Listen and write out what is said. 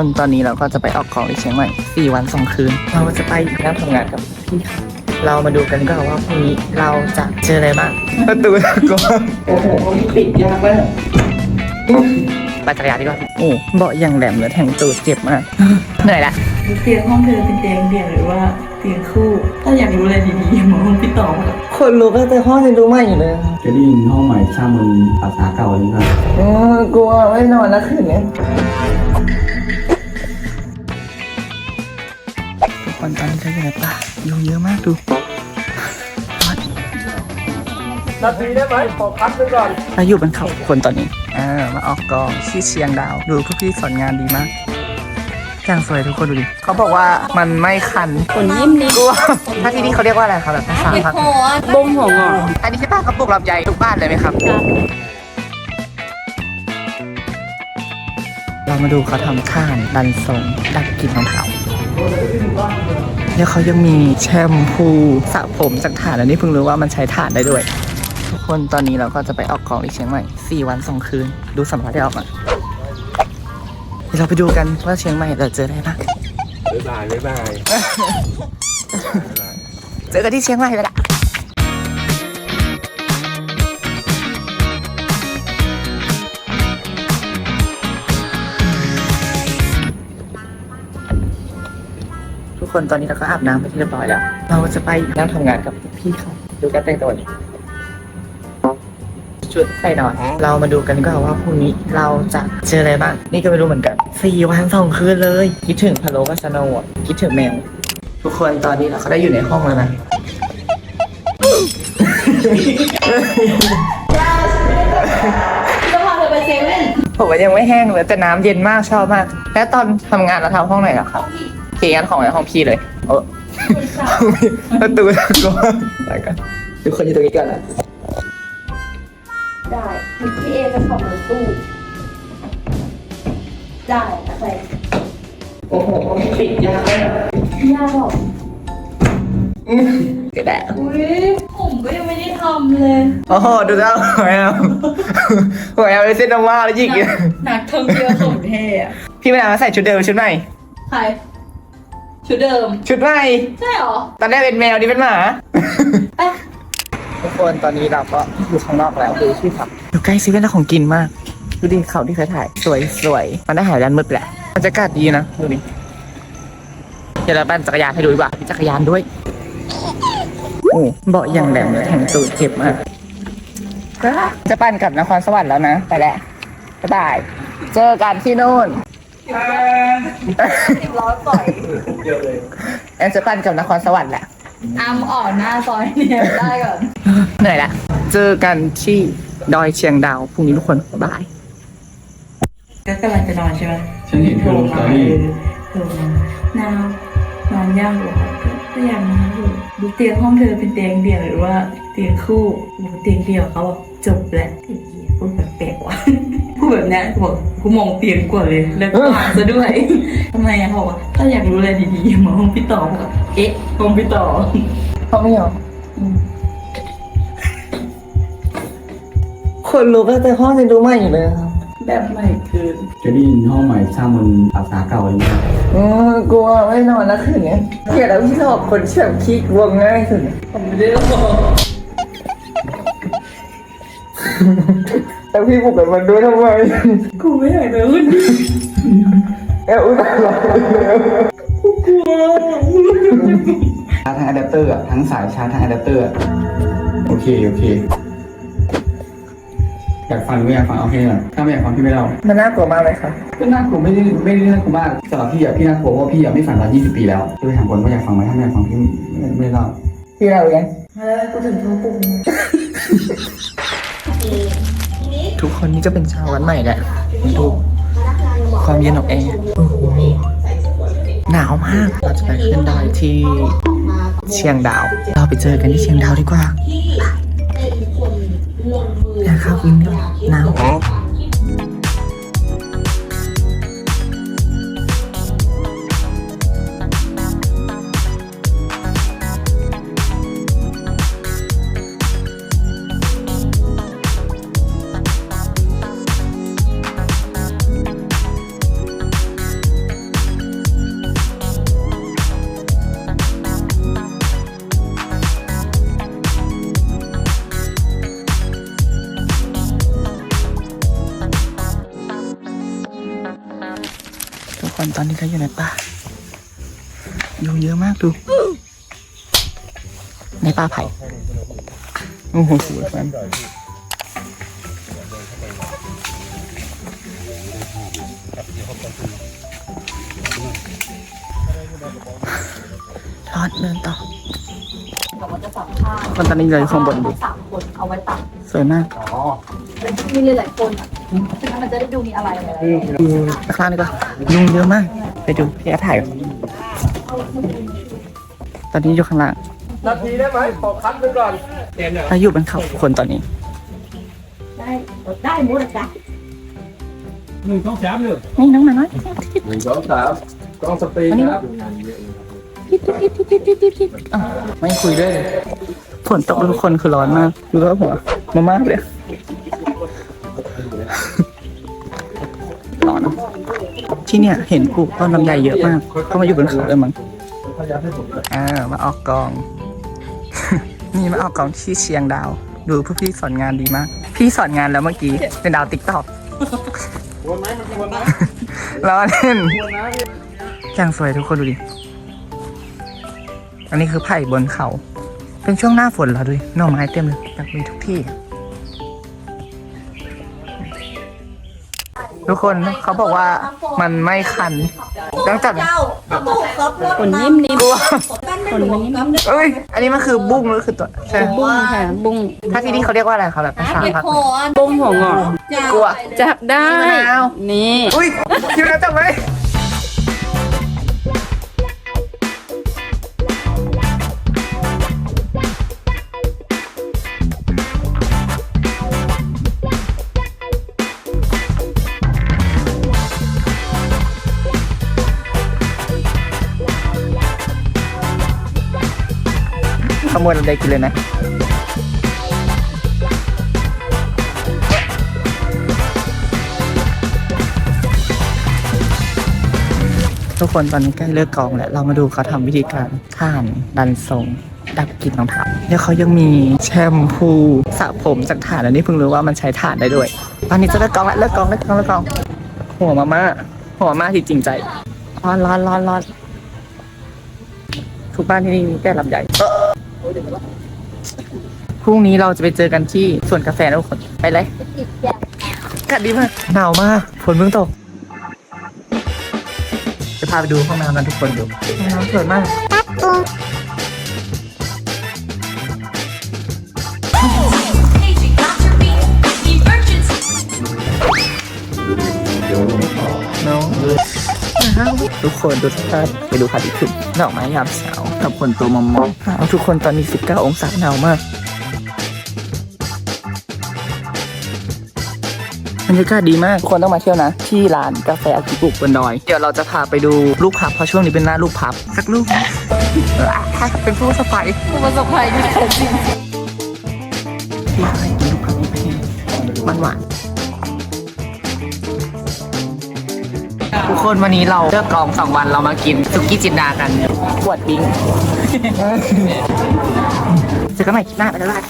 คนตอนนี้เราก็จะไปออกกองที่เชียงใหม่4วัน2คืน เราจะไปนั่งทำงานกับพี่เขาเรามาดูกันก็ว่าพรุ่งนี้เราจะเจออะไรบ้างประตูก็โอ้โหปิดยากมากไปจักรยานดีกว่าโอ้เบาะอย่างแหลมเลยแทงตูดเจ็บมากเหนื่อยละเตียงห้องเธอเป็นเตียงเดี่ยวหรือว่าเตียงคู่ถ้าอยากรู้อะไรดีๆมาห้องพี่ต่อค่ะคนรู้ก็แต่ห้องยังรู้ไม่อยู่เลยเคยได้ยินห้องใหม่สร้างบนปราสาทเก่าหรือเปล่าเออกลัวไม่นอนแล้วคืนนี้ คนตอนนี้เราอยู่ในป่ายุงเยอะมากดูนาทีได้ไหมขอพักไปก่อนเราอยู่บนเขาคนตอนนี้อ่ามาออกกองที่เชียงดาว ดูพวกพี่สอนงานดีมากจ้างสวยทุกคนดูดิเขาบอกว่ามันไม่คันคนยิ้มนิดกลัวถ้าที่นี่เขาเรียกว่าอะไรครับแบบภาษาภาคบงหัวงออันนี้ใช่ป้ากระปุกลำไยทุกบ้านเลยไหมครับ เรามาดูเขาทำท่านดันทรงดักกลินของเขา แล้วเขายังมีแชมพูสระผมจากถ่านอันนี้เพิ่งรู้ว่ามันใช้ถ่านได้ด้วย ทุกคนตอนนี้เราก็จะไปออกกองที่เชียงใหม่4วัน2คืน ดูสัมภาษณ์ได้ออกมาเดี๋ยวเราไปดูกันว่าเชียงใหม่เราเจออะไรบ้างบ๊ายบายบ๊ายบาย เจอกันที่เชียงใหม่เลยละ คนตอนนี้เราก็อาบน้ำไปที่เรียบร้อยแล้ว เราจะไปนั่งทำงานกับพี่เขาดูการแต่งตัวนี้ชุดใส่นอน เรามาดูกันก็ว่าพรุ่งนี้เราจะเจออะไรบ้าง นี่ก็ไม่รู้เหมือนกันสี่วันสองคืนเลย คิดถึงพะโล้กับชาโนอะคิดถึงแมว ทุกคนตอนนี้เราก็ได้อยู่ในห้องแล้วนะจะพาเธอไปเซเว่นผมว่ายังไม่แห้งเลยแต่น้ำเย็นมากชอบมาก แล้วตอนทำงานเราทำห้องไหนเหรอครับ เขียนของในห้องพี่เลย เออประตูก็ไปกันทุกคนอยู่ตรงนี้กันนะได้พี่เอจะขับรถตู้ได้อะไรโอ้โหปิดยากเลยยากหรอกก็ได้อุ้ยผมก็ยังไม่ได้ทำเลยโอ้โหดูแล้วหัวแอมหัวแอมเลยเส้นน้ำว่าแล้วยิกอีกนักท่องเที่ยวของเท่อะพี่ไม่นานใส่ชุดเดิมชุดใหม่ใคร ชุดเดิม ชุดใหม่ใช่หรอ ตอนแรกเป็นแมวนี่เป็นหมาเอ๊ะทุกคนตอนนี้เราก็อยู่ข้างนอกแล้วดูที่ครับอยู่ใกล้ซีเว่นแล้วของกินมาก ดูดิเขาที่เคยถ่าย สวยสวยมันได้หายด้านมืดแหละบรรยากาศดีนะดูดิเดี๋ยวเราปั่นจักรยานให้ดูดีกว่ามีจักรยานด้วยโอ้เบาะอย่างแหลมเลยแทงตูดเจ็บมากจะปั่นกลับนครสวรรค์แล้วนะ ไปแล้วบ๊ายบาย เจอกันที่นู่น สิบล้อต่อยแอนจะปั่นกลับนครสวรรค์แหละ อามอ่อนหน้าซอยเนี่ยได้ก่อน เหนื่อยละ เจอกันที่ดอยเชียงดาวพรุ่งนี้ทุกคนบ๊ายบาย ก็กำลังจะนอนใช่ไหมฉันเห็นเธอลงสตอรี่โทรมานาวนอนยากอยู่ค่ะก็ยังนอนอยู่ดูเตียงห้องเธอเป็นเตียงเดี่ยวหรือว่าเตียงคู่โอ้โหเตียงเดี่ยวเขาบอกจบแล้วไอ้เหี้ย พูดแบบแปลกว่ะพูดแบบเนี้ยกูบอกกูมองเตียงกว่าเลย แล้วก็อ่านซะด้วยทำไมอะเขาบอกว่าถ้าอยากรู้อะไรดีๆมาห้องพี่ต่อบอกเอ๊ะห้องพี่ต่อเขาไม่ยอมอืมคนรู้ก็แต่ห้องยังรู้ไม่อยู่เลยครับแบบใหม่เกินเคยได้ยินห้องใหม่สร้างบนปราสาทเก่าหรือเปล่าเออกลัวไม่นอนแล้วคืนนี้เกลียดแล้วพี่ชอบคนเชื่อมขี้กลัวง่ายสุดผมไม่ได้หรอก แล้วพี่บุกกับมันด้วยทำไมกูไม่อยากจะขึ้นเอออุ้ยตายแล้วชาร์จทางอะแดปเตอร์อะทั้งสายชาร์จทางอะแดปเตอร์อะโอเคโอเคอยากฟังหรือไม่อยากฟังเอาเพลงก่อนถ้าไม่อยากฟังพี่ไม่เล่ามันน่ากลัวมากเลยค่ะก็น่ากลัวไม่ได้ไม่ได้น่ากลัวมากสำหรับพี่อะพี่น่ากลัวเพราะว่าพี่อะไม่ฝันมา 20 ปีแล้วก็เลยถามคนว่าอยากฟังไหมถ้าไม่อยากฟังพี่ไม่ไม่เล่าพี่เรายังเออกูถึงโทรปุ่ม ทุกคนนี่ก็เป็นชาววันใหม่แหละดูความเย็นของแอร์หนาวมากเราจะไปขึ้นดอยที่เชียงดาว เราไปเจอกันที่เชียงดาวดีกว่านะครับวินเดียวหนาว อนนี้ก็อยู่ในป่ายุงเยอะมากดู ในป่าไผ่ โอ้โหสวยมันทอดเดินต่อบอกว่าจะสัมภาษณ์คนตอนนี้เลยข้างบนดูสามคนเอาไว้ตัดสวยมากอ๋อมีหลายๆคนอะฉะนั้น มันจะได้ดูมีอะไรอะไรข้างล่างดีกว่ายุงเยอะมาก ไปดูพี่แอถ่ายก่อนตอนนี้อยู่ข้างล่างนาทีได้ไหมขอคัดไปก่อนเราอยู่บนเขาทุกคนตอนนี้ ได้ได้หมดจ้ะหนึ่งสองสามหนึ่งนี่น้องหมาน้อยหนึ่งสองสามกล้องสตรีมครับไม่คุยด้วยเลยฝนตกทุกคนคือร้อนมากดูแล้วหัวมามากเลย ที่เนี่ยเห็นปลูกต้นลำไยเยอะมากก็มาอยู่บนเขาเลยมั้งอ่ามาออกกอง นี่มาออกกองที่เชียงดาว ดูพวกพี่สอนงานดีมาก พี่สอนงานแล้วเมื่อกี้เป็นดาวติ๊กต็อกล้อเล่นอย่างสวยทุกคนดูดิ อันนี้คือไผ่บนเขา เป็นช่วงหน้าฝนแล้วด้วยหน่อไม้เต็มเลยแบบมีทุกที่ ทุกคนเขาบอกว่ามันไม่คัน ต้องจับ ขนนิ่มนิ่มกลัวขนมันนิ่มเอ้ย อันนี้มันคือบุ้งหรือคือตัวใช่ไหมบุ้งค่ะ บุ้งถ้าที่นี่เขาเรียกว่าอะไรครับแบบภาษาภาคบุ้งหัวงอกกลัวจับได้มะนาวนี่ อุ้ยคิวนะจับไหม ขโมยเราได้กินเลยนะทุกคนตอนนี้ใกล้เลิกกองแล้วเรามาดูเขาทำวิธีการท่านดันทรงดับกลิ่นรองเท้าแล้วเขายังมีแชมพูสระผมจากถ่านอันนี้เพิ่งรู้ว่ามันใช้ถ่านได้ด้วย ตอนนี้จะเลิกกองแล้วเลิกกองเลิกกองเลิกกอง หัวมาม่าหัวมาม่าที่จริงใจร้อนร้อนร้อนร้อนทุกบ้านที่นี่มีแต่ลำใหญ่ พรุ่งนี้เราจะไปเจอกันที่สวนกาแฟนะทุกคนไปเลยอากาศดีมากหนาวมากฝนเพิ่งตก จะพาไปดูห้องน้ำกันทุกคนดูห้องน้ำสวยมาก ทุกคนดูสภาพไปดูพระอาทิตย์ขึ้นดอกไม้ยามเช้ากับคนตัวมอมมองเอาทุกคนตอนนี้ 19 องศาหนาวมากบรรยากาศดีมากทุกคนต้องมาเที่ยวนะ ที่ร้านกาแฟอากิบุกบนดอย เดี๋ยวเราจะพาไปดูลูกพับเพราะช่วงนี้เป็นหน้าลูกพับ สักลูกเออเป็นผู้สบายผู้ประสบภัยที่แท้จริงที่ให้กินลูกพับนี่เป็นหวานหวาน คนวันนี้เราเลิกกองสองวันเรามากินสุกี้จินดากันปวดบิ้งเจอกันใหม่คลิปหน้าไปแล้วล่ะ